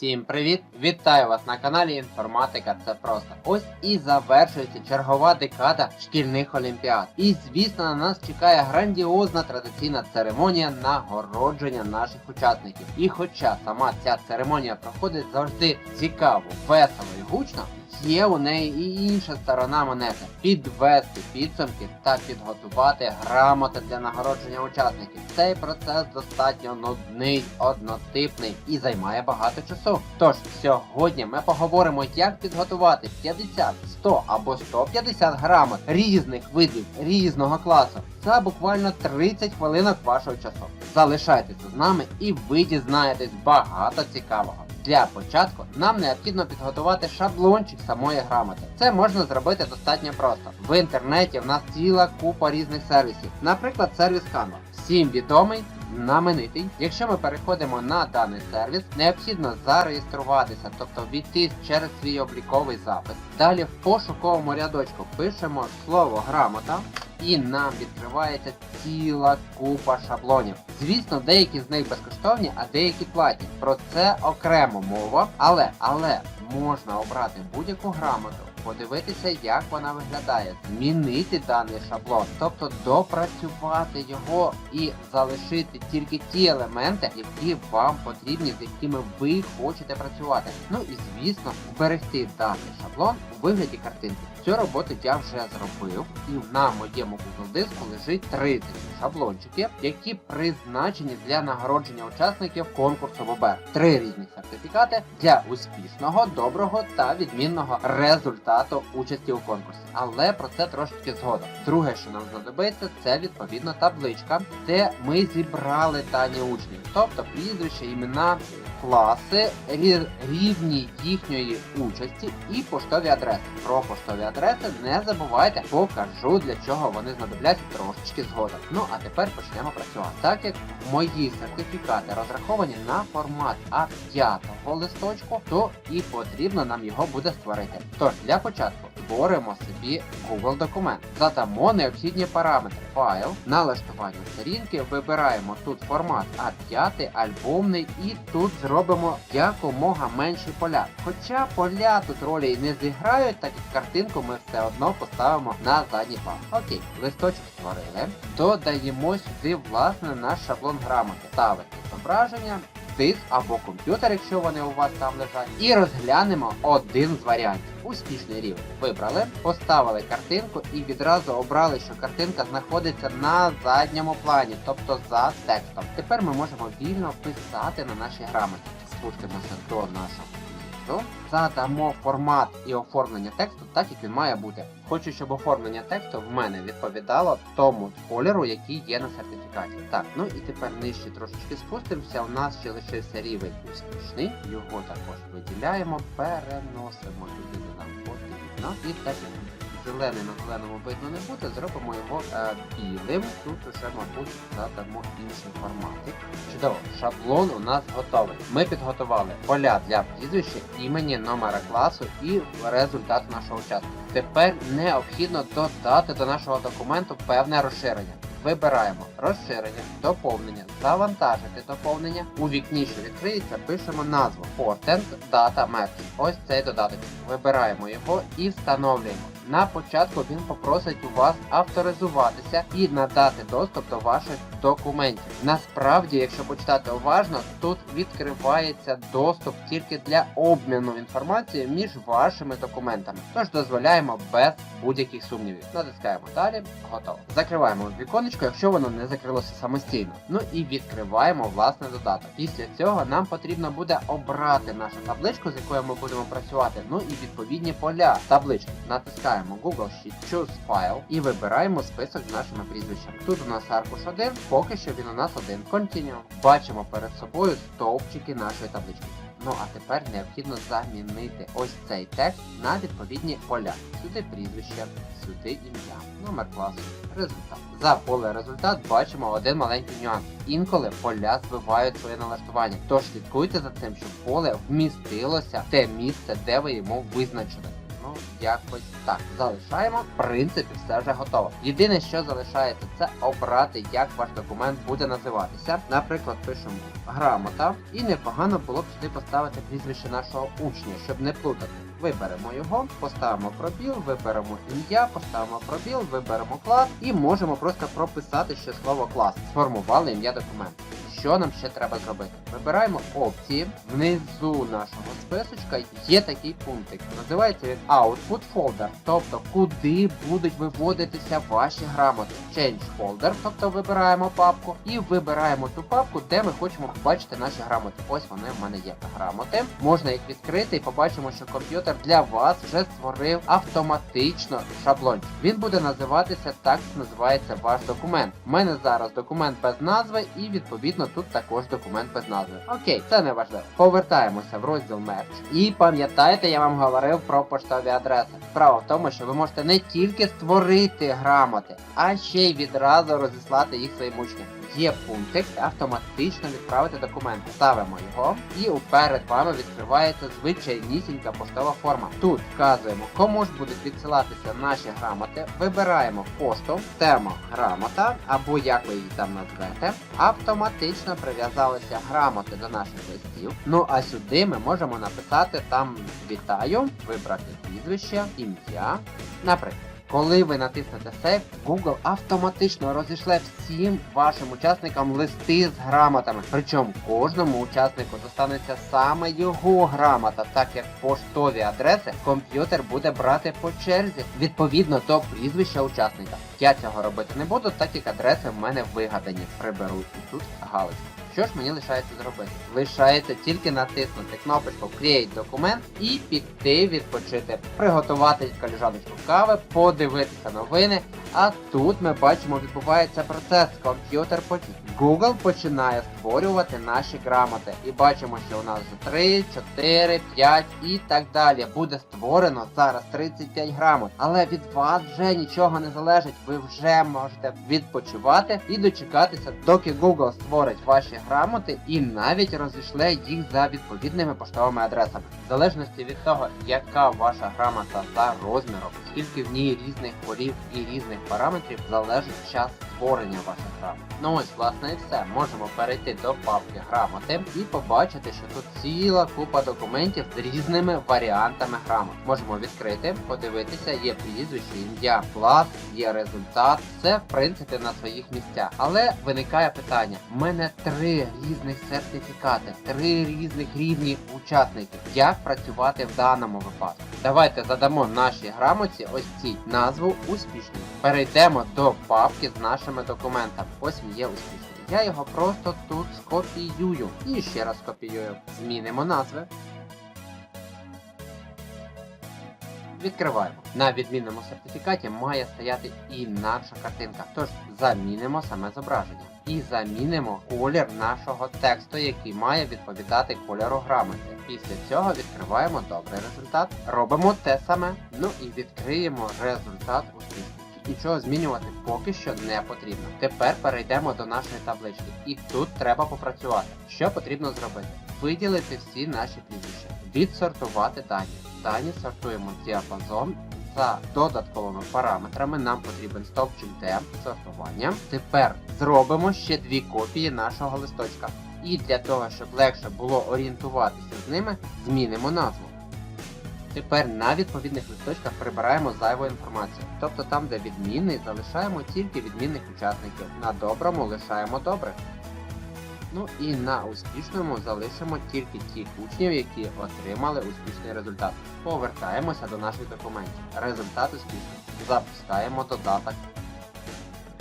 Всім привіт! Вітаю вас на каналі Інформатика. Це просто. Ось і завершується чергова декада шкільних олімпіад. І звісно, на нас чекає грандіозна традиційна церемонія нагородження наших учасників. І хоча сама ця церемонія проходить завжди цікаво, весело і гучно. Є у неї і інша сторона монети підвести підсумки та підготувати грамоти для нагородження учасників. Цей процес достатньо нудний, однотипний і займає багато часу. Тож сьогодні ми поговоримо, як підготувати 50, 100 або 150 грамот різних видів різного класу. Це буквально 30 хвилинок вашого часу. Залишайтеся з нами і ви дізнаєтесь багато цікавого. Для початку нам необхідно підготувати шаблончик самої грамоти. Це можна зробити достатньо просто. В інтернеті в нас ціла купа різних сервісів, наприклад, сервіс Canva. Всім відомий, знаменитий. Якщо ми переходимо на даний сервіс, необхідно зареєструватися, тобто війти через свій обліковий запис. Далі в пошуковому рядочку пишемо слово грамота. І нам відкривається ціла купа шаблонів. Звісно, деякі з них безкоштовні, а деякі платні. Про це окремо мова. Але але можна обрати будь-яку грамоту, подивитися, як вона виглядає, змінити даний шаблон, тобто допрацювати його і залишити тільки ті елементи, які вам потрібні, з якими ви хочете працювати. Ну і звісно, зберегти даний шаблон у вигляді картинки. Цю роботу я вже зробив, і на моєму Google диску лежить 30 шаблончиків, які призначені для нагородження учасників конкурсу ВБР. Три різні сертифікати для успішного, доброго та відмінного результату участі у конкурсі. Але про це трошечки згодом. Друге, що нам знадобиться, це відповідно табличка, де ми зібрали дані учнів, тобто прізвища, імена. Класи, рівні їхньої участі і поштові адреси. Про поштові адреси не забувайте, покажу для чого вони знадобляться трошечки згодом. Ну а тепер почнемо працювати. Так як мої сертифікати розраховані на формат А5 листочку, то і потрібно нам його буде створити. Тож для початку створимо собі Google документ. Задамо необхідні параметри. Файл, налаштування сторінки, вибираємо тут формат А5, альбомний і тут зробимо якомога менші поля. Хоча поля тут ролі і не зіграють, так як картинку ми все одно поставимо на задній план. Окей, листочок створили. Додаємо сюди власне наш шаблон грамоти. Ставити зображення, диск або комп'ютер, якщо вони у вас там лежать, і розглянемо один з варіантів. Успішний рівень. Вибрали, поставили картинку і відразу обрали, що картинка знаходиться на задньому плані, тобто за текстом. Тепер ми можемо вільно писати на нашій грамоті. Спустимося до нашого тексту. Задамо формат і оформлення тексту так, як він має бути. Хочу, щоб оформлення тексту в мене відповідало тому кольору, який є на сертифікаті. Так, ну і тепер нижче трошечки спустимося. У нас ще лишився рівень успішний. Його також виділяємо, переносимо туди, де нам потрібно. І так зелений на зеленому видно не буде, зробимо його е, білим. Тут уже, мабуть, задамо інший форматик. Чудово, шаблон у нас готовий. Ми підготували поля для прізвища, імені, номера класу і результат нашого учасника. Тепер необхідно додати до нашого документу певне розширення. Вибираємо розширення, доповнення, завантажити доповнення. У вікні, що відкриється, пишемо назву Content Data Message. Ось цей додаток. Вибираємо його і встановлюємо. На початку він попросить у вас авторизуватися і надати доступ до ваших документів. Насправді, якщо почитати уважно, тут відкривається доступ тільки для обміну інформацією між вашими документами. Тож дозволяємо без будь-яких сумнівів. Натискаємо далі, готово. Закриваємо віконечко, якщо воно не закрилося самостійно. Ну і відкриваємо власне додаток. Після цього нам потрібно буде обрати нашу табличку, з якою ми будемо працювати. Ну і відповідні поля таблички. Натискаємо Google Sheet, Choose File і вибираємо список з нашими прізвищами. Тут у нас аркуш 1, поки що він у нас один. Continue. Бачимо перед собою стовпчики нашої таблички. Ну а тепер необхідно замінити ось цей текст на відповідні поля. Сюди прізвище, сюди ім'я, номер класу, результат. За поле результат бачимо один маленький нюанс. Інколи поля збивають своє налаштування. Тож слідкуйте за цим, щоб поле вмістилося в те місце, де ви йому визначили. Якось так. Залишаємо. В принципі, все вже готово. Єдине, що залишається, це обрати, як ваш документ буде називатися. Наприклад, пишемо грамота, і непогано було б сюди поставити прізвище нашого учня, щоб не плутати. Виберемо його, поставимо пробіл, виберемо ім'я, поставимо пробіл, виберемо клас і можемо просто прописати ще слово клас. Сформували ім'я документу. Що нам ще треба зробити? Вибираємо опції. Внизу нашого списочка є такий пунктик. Називається він Output Folder, тобто куди будуть виводитися ваші грамоти. Change Folder, тобто вибираємо папку і вибираємо ту папку, де ми хочемо побачити наші грамоти. Ось вони в мене є грамоти. Можна їх відкрити і побачимо, що комп'ютер для вас вже створив автоматично шаблончик. Він буде називатися так, називається ваш документ. У мене зараз документ без назви, і відповідно тут також документ без назви. Окей, це не важливо. Повертаємося в розділ мерч. І пам'ятаєте, я вам говорив про поштові адреси. Справа в тому, що ви можете не тільки створити грамоти, а ще й відразу розіслати їх своїм учням. Є пунктик автоматично відправити документи. Ставимо його, і перед вами відкривається звичайнісінька поштова форма. Тут вказуємо, кому ж будуть відсилатися наші грамоти. Вибираємо пошту, термограмота або як ви її там назвете. Автоматично прив'язалися грамоти до наших листів. Ну а сюди ми можемо написати там вітаю, вибрати прізвище, ім'я, наприклад. Коли ви натиснете Save, Google автоматично розійшле всім вашим учасникам листи з грамотами. Причому кожному учаснику достанеться саме його грамота, так як поштові адреси комп'ютер буде брати по черзі відповідно до прізвища учасника. Я цього робити не буду, так як адреси в мене вигадані. Приберу і тут галочку. Що ж мені лишається зробити? Лишається тільки натиснути кнопочку Create документ і піти відпочити, приготувати каліжаночку кави, подивитися новини. А тут ми бачимо, відбувається процес комп'ютер потік. Google починає створювати наші грамоти. І бачимо, що у нас вже 3, 4, 5 і так далі. Буде створено зараз 35 грамот. Але від вас вже нічого не залежить. Ви вже можете відпочивати і дочекатися, доки Google створить ваші грамоти і навіть розійшле їх за відповідними поштовими адресами. В залежності від того, яка ваша грамота за розміром, скільки в ній різних полів і різних параметрів, залежить час створення ваших грамот. Ну ось, власне, і все. Можемо перейти до папки грамоти і побачити, що тут ціла купа документів з різними варіантами грамот. Можемо відкрити, подивитися, є прізвище, ім'я, клас, є результат. Все в принципі на своїх місцях. Але виникає питання: у мене три різних сертифікати, три різних рівні учасників. Як працювати в даному випадку? Давайте задамо нашій грамоті ось цій назву успішний. Перейдемо до папки з нашими документами. Ось він є успішний. Я його просто тут скопіюю. І ще раз копіюю. Змінимо назви. Відкриваємо. На відмінному сертифікаті має стояти інакша картинка. Тож замінимо саме зображення. І замінимо колір нашого тексту, який має відповідати кольору грамоти. Після цього відкриваємо добрий результат. Робимо те саме. Ну і відкриємо результат успішний. Нічого змінювати поки що не потрібно. Тепер перейдемо до нашої таблички. І тут треба попрацювати. Що потрібно зробити? Виділити всі наші прізвища, відсортувати дані. Дані сортуємо діапазон. За додатковими параметрами нам потрібен стовпчик D сортування. Тепер зробимо ще дві копії нашого листочка. І для того, щоб легше було орієнтуватися з ними, змінимо назву. Тепер на відповідних листочках прибираємо зайву інформацію. Тобто там, де відмінний, залишаємо тільки відмінних учасників. На доброму лишаємо добрих. Ну і на успішному залишимо тільки тих учнів, які отримали успішний результат. Повертаємося до наших документів. Результат успішний. Запускаємо додаток.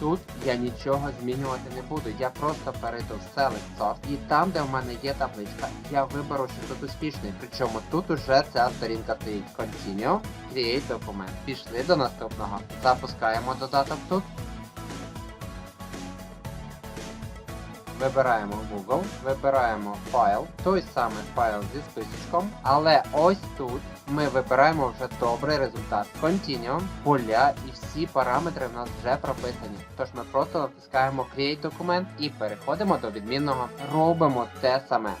Тут я нічого змінювати не буду. Я просто перейду в Select Sort і там, де в мене є табличка, я виберу, що тут успішний. Причому тут уже ця сторінка стоїть. Continue, Create документ. Пішли до наступного. Запускаємо додаток тут. Вибираємо Google, вибираємо файл, той самий файл зі списочком, але ось тут ми вибираємо вже добрий результат. Continue, поля і всі параметри в нас вже прописані. Тож ми просто натискаємо Create документ і переходимо до відмінного. Робимо те саме.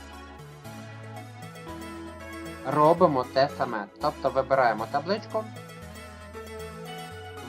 Робимо те саме. Тобто вибираємо табличку,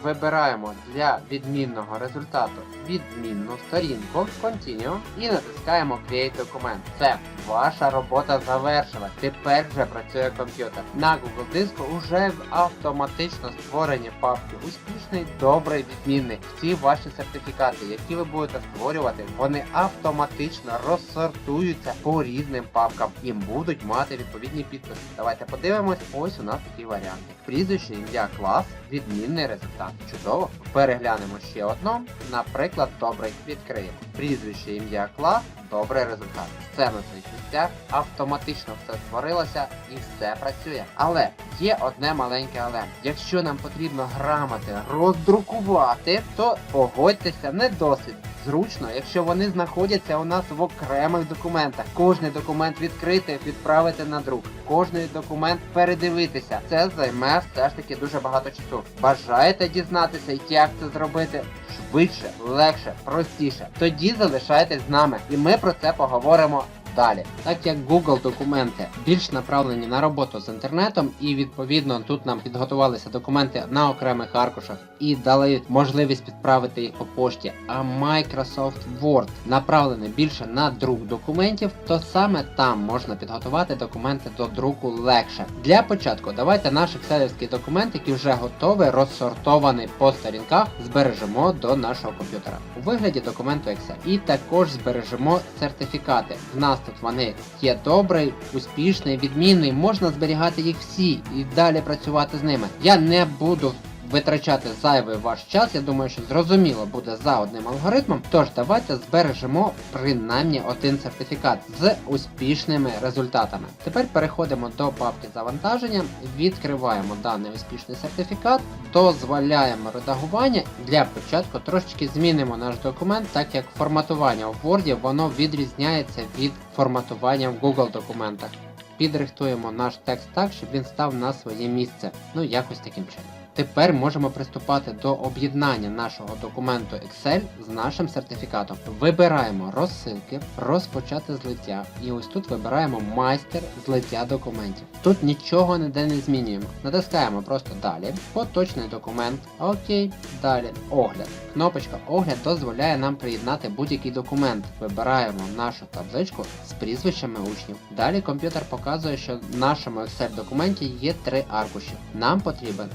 вибираємо для відмінного результату відмінну сторінку Continue і натискаємо Create документ. Все, ваша робота завершилась. Тепер вже працює комп'ютер. На Google диску вже автоматично створені папки успішний, добрий, відмінний. Всі ваші сертифікати, які ви будете створювати, вони автоматично розсортуються по різним папкам і будуть мати відповідні підписи. Давайте подивимось. Ось у нас такі варіанти. Прізвище, ім'я, клас, відмінний результат. Чудово. Переглянемо ще одну. Наприклад, добрий відкриємо. Прізвище, ім'я, клас, добрий результат. Все на цих місцях, автоматично все створилося і все працює. Але є одне маленьке але. Якщо нам потрібно грамоти роздрукувати, то погодьтеся, не досить. Зручно, якщо вони знаходяться у нас в окремих документах. Кожний документ відкрити, відправити на друк. Кожний документ передивитися. Це займе все ж таки дуже багато часу. Бажаєте дізнатися, як це зробити? Швидше, легше, простіше. Тоді залишайтесь з нами, і ми про це поговоримо далі. Так як Google документи більш направлені на роботу з інтернетом, і відповідно тут нам підготувалися документи на окремих аркушах і дали можливість підправити їх по пошті. А Microsoft Word направлений більше на друк документів, то саме там можна підготувати документи до друку легше. Для початку давайте наш екселівський документ, який вже готовий, розсортований по сторінках, збережемо до нашого комп'ютера у вигляді документу Excel. І також збережемо сертифікати. В нас тут вони є добрий, успішний, відмінний, можна зберігати їх всі і далі працювати з ними. Я не буду витрачати зайвий ваш час, я думаю, що зрозуміло буде за одним алгоритмом. Тож давайте збережемо принаймні один сертифікат з успішними результатами. Тепер переходимо до папки завантаження, відкриваємо даний успішний сертифікат, дозволяємо редагування. Для початку трошечки змінимо наш документ, так як форматування в Word воно відрізняється від форматування в Google документах. Підрихтуємо наш текст так, щоб він став на своє місце. Ну якось таким чином. Тепер можемо приступати до об'єднання нашого документу Excel з нашим сертифікатом. Вибираємо розсилки, розпочати злиття. І ось тут вибираємо майстер злиття документів. Тут нічого ніде не змінюємо. Натискаємо просто далі, поточний документ, окей, далі огляд. Кнопочка огляд дозволяє нам приєднати будь-який документ. Вибираємо нашу табличку з прізвищами учнів. Далі комп'ютер показує, що в нашому Excel документі є три аркуші. Нам потрібен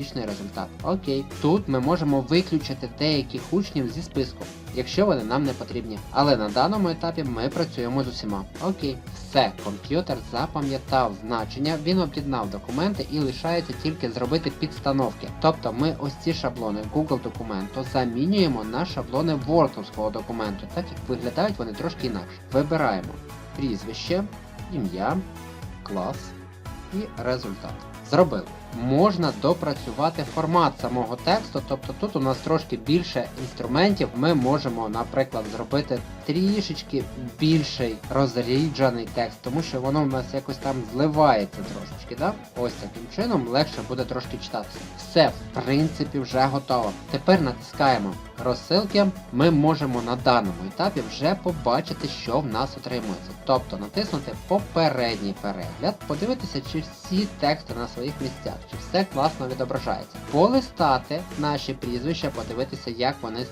успішний результат. Окей, тут ми можемо виключити деяких учнів зі списку, якщо вони нам не потрібні. Але на даному етапі ми працюємо з усіма. Окей, все, комп'ютер запам'ятав значення, він об'єднав документи і лишається тільки зробити підстановки. Тобто ми ось ці шаблони Google документу замінюємо на шаблони Wordовського документу, так як виглядають вони трошки інакше. Вибираємо прізвище, ім'я, клас і результат. Зробили. Можна допрацювати формат самого тексту, тобто тут у нас трошки більше інструментів. Ми можемо, наприклад, зробити трішечки більший розріджений текст, тому що воно в нас якось там зливається трошечки. Да? Ось таким чином легше буде трошки читатися. Все, в принципі, вже готово. Тепер натискаємо розсилки. Ми можемо на даному етапі вже побачити, що в нас отримується. Тобто натиснути попередній перегляд, подивитися, чи всі тексти на своїх місцях, чи все класно відображається. Полистати наші прізвища, подивитися, як вони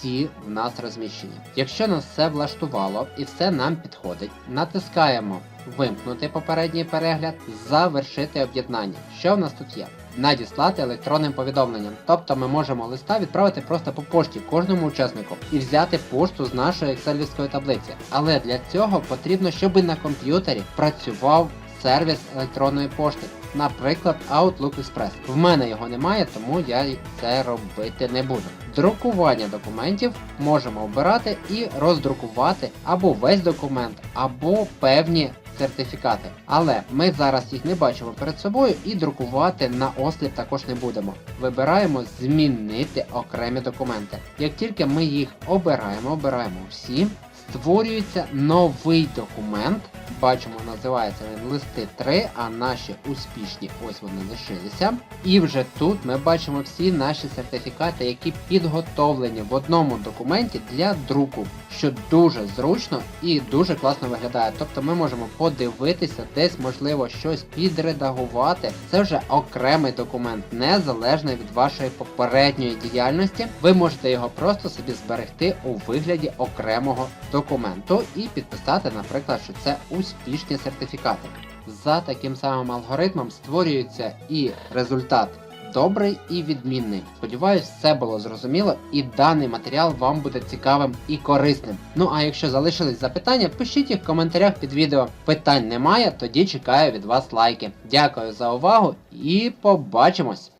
всі в нас розміщені. Якщо нас все влаштувало і все нам підходить, натискаємо вимкнути попередній перегляд, завершити об'єднання. Що в нас тут є? Надіслати електронним повідомленням. Тобто ми можемо листа відправити просто по пошті кожному учаснику і взяти пошту з нашої екселівської таблиці. Але для цього потрібно, щоб на комп'ютері працював сервіс електронної пошти. Наприклад, Outlook Express. В мене його немає, тому я це робити не буду. Друкування документів можемо обирати і роздрукувати або весь документ, або певні сертифікати. Але ми зараз їх не бачимо перед собою і друкувати на осліп також не будемо. Вибираємо змінити окремі документи. Як тільки ми їх обираємо, обираємо всі, створюється новий документ. Бачимо, називається він листи 3, а наші успішні ось вони лишилися. І вже тут ми бачимо всі наші сертифікати, які підготовлені в одному документі для друку, що дуже зручно і дуже класно виглядає. Тобто ми можемо подивитися, десь можливо щось підредагувати. Це вже окремий документ, незалежний від вашої попередньої діяльності. Ви можете його просто собі зберегти у вигляді окремого документу і підписати, наприклад, що це успішні сертифікати. За таким самим алгоритмом створюється і результат добрий і відмінний. Сподіваюсь, все було зрозуміло і даний матеріал вам буде цікавим і корисним. Ну а якщо залишились запитання, пишіть їх в коментарях під відео. Питань немає, тоді чекаю від вас лайки. Дякую за увагу і побачимось!